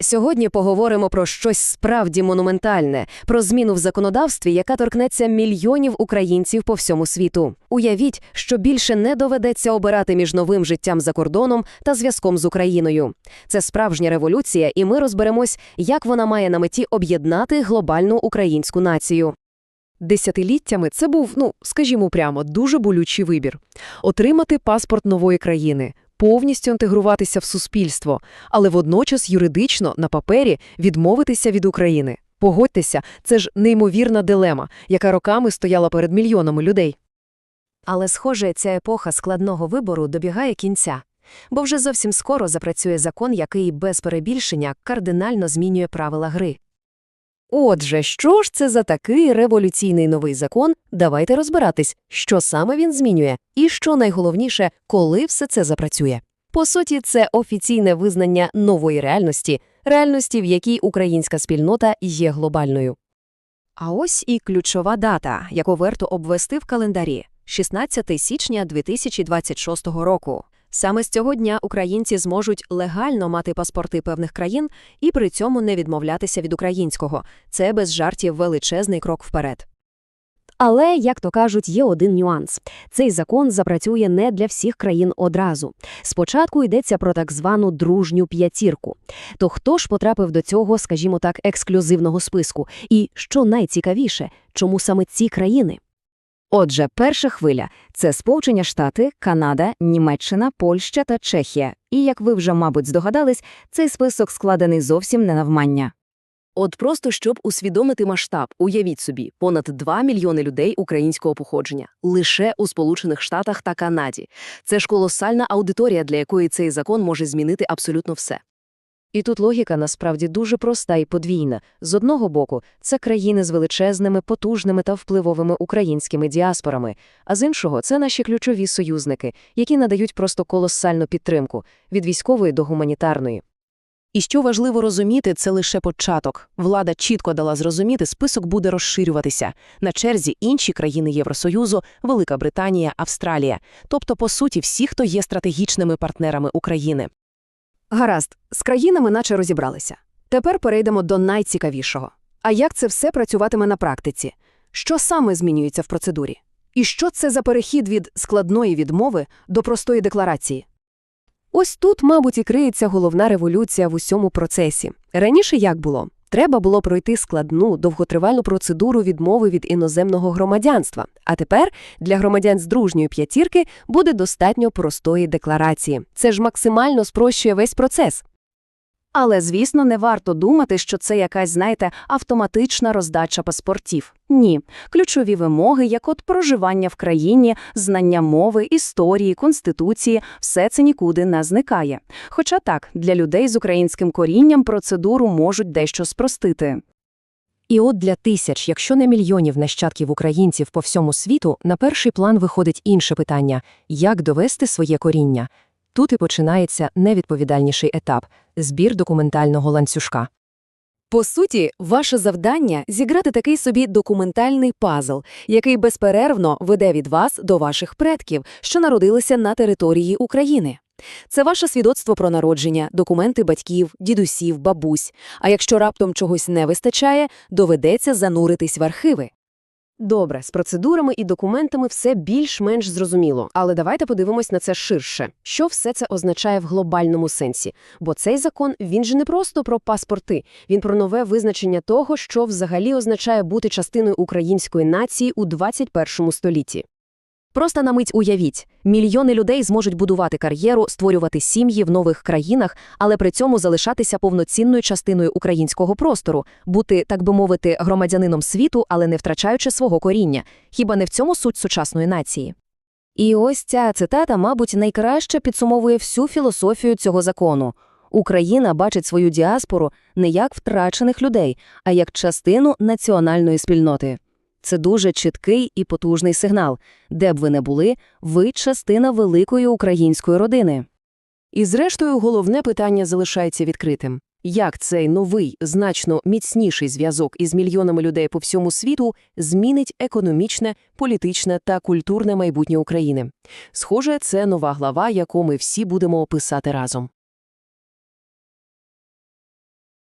Сьогодні поговоримо про щось справді монументальне, про зміну в законодавстві, яка торкнеться мільйонів українців по всьому світу. Уявіть, що більше не доведеться обирати між новим життям за кордоном та зв'язком з Україною. Це справжня революція, і ми розберемось, як вона має на меті об'єднати глобальну українську націю. Десятиліттями це був, ну, скажімо прямо, дуже болючий вибір. Отримати паспорт нової країни, повністю інтегруватися в суспільство, але водночас юридично, на папері, відмовитися від України. Погодьтеся, це ж неймовірна дилема, яка роками стояла перед мільйонами людей. Але, схоже, ця епоха складного вибору добігає кінця. Бо вже зовсім скоро запрацює закон, який без перебільшення кардинально змінює правила гри. Отже, що ж це за такий революційний новий закон? Давайте розбиратись, що саме він змінює, і що найголовніше, коли все це запрацює. По суті, це офіційне визнання нової реальності, реальності, в якій українська спільнота є глобальною. А ось і ключова дата, яку варто обвести в календарі – 16 січня 2026 року. Саме з цього дня українці зможуть легально мати паспорти певних країн і при цьому не відмовлятися від українського. Це без жартів величезний крок вперед. Але, як то кажуть, є один нюанс. Цей закон запрацює не для всіх країн одразу. Спочатку йдеться про так звану дружню п'ятірку. То хто ж потрапив до цього, скажімо так, ексклюзивного списку? І, що найцікавіше, чому саме ці країни? Отже, перша хвиля – це Сполучені Штати, Канада, Німеччина, Польща та Чехія. І, як ви вже, мабуть, здогадались, цей список складений зовсім не навмання. От просто щоб усвідомити масштаб, уявіть собі, понад 2 мільйони людей українського походження лише у Сполучених Штатах та Канаді. Це ж колосальна аудиторія, для якої цей закон може змінити абсолютно все. І тут логіка насправді дуже проста і подвійна. З одного боку, це країни з величезними, потужними та впливовими українськими діаспорами, а з іншого це наші ключові союзники, які надають просто колосальну підтримку від військової до гуманітарної. І що важливо розуміти, це лише початок. Влада чітко дала зрозуміти, список буде розширюватися. На черзі інші країни Євросоюзу, Велика Британія, Австралія. Тобто, по суті, всі, хто є стратегічними партнерами України. Гаразд, з країнами наче розібралися. Тепер перейдемо до найцікавішого. А як це все працюватиме на практиці? Що саме змінюється в процедурі? І що це за перехід від складної відмови до простої декларації? Ось тут, мабуть, і криється головна революція в усьому процесі. Раніше як було? Треба було пройти складну, довготривальну процедуру відмови від іноземного громадянства. А тепер для громадян з дружньої п'ятірки буде достатньо простої декларації. Це ж максимально спрощує весь процес. Але, звісно, не варто думати, що це якась, знаєте, автоматична роздача паспортів. Ні. Ключові вимоги, як от проживання в країні, знання мови, історії, конституції – все це нікуди не зникає. Хоча так, для людей з українським корінням процедуру можуть дещо спростити. І от для тисяч, якщо не мільйонів нащадків українців по всьому світу, на перший план виходить інше питання – як довести своє коріння? Тут і починається найвідповідальніший етап – збір документального ланцюжка. По суті, ваше завдання – зіграти такий собі документальний пазл, який безперервно веде від вас до ваших предків, що народилися на території України. Це ваше свідоцтво про народження, документи батьків, дідусів, бабусь. А якщо раптом чогось не вистачає, доведеться зануритись в архиви. Добре, з процедурами і документами все більш-менш зрозуміло, але давайте подивимось на це ширше. Що все це означає в глобальному сенсі? Бо цей закон, він же не просто про паспорти, він про нове визначення того, що взагалі означає бути частиною української нації у 21 столітті. Просто на мить уявіть, мільйони людей зможуть будувати кар'єру, створювати сім'ї в нових країнах, але при цьому залишатися повноцінною частиною українського простору, бути, так би мовити, громадянином світу, але не втрачаючи свого коріння. Хіба не в цьому суть сучасної нації? І ось ця цитата, мабуть, найкраще підсумовує всю філософію цього закону. Україна бачить свою діаспору не як втрачених людей, а як частину національної спільноти. Це дуже чіткий і потужний сигнал. Де б ви не були, ви частина великої української родини. І зрештою, головне питання залишається відкритим. Як цей новий, значно міцніший зв'язок із мільйонами людей по всьому світу змінить економічне, політичне та культурне майбутнє України? Схоже, це нова глава, яку ми всі будемо описати разом.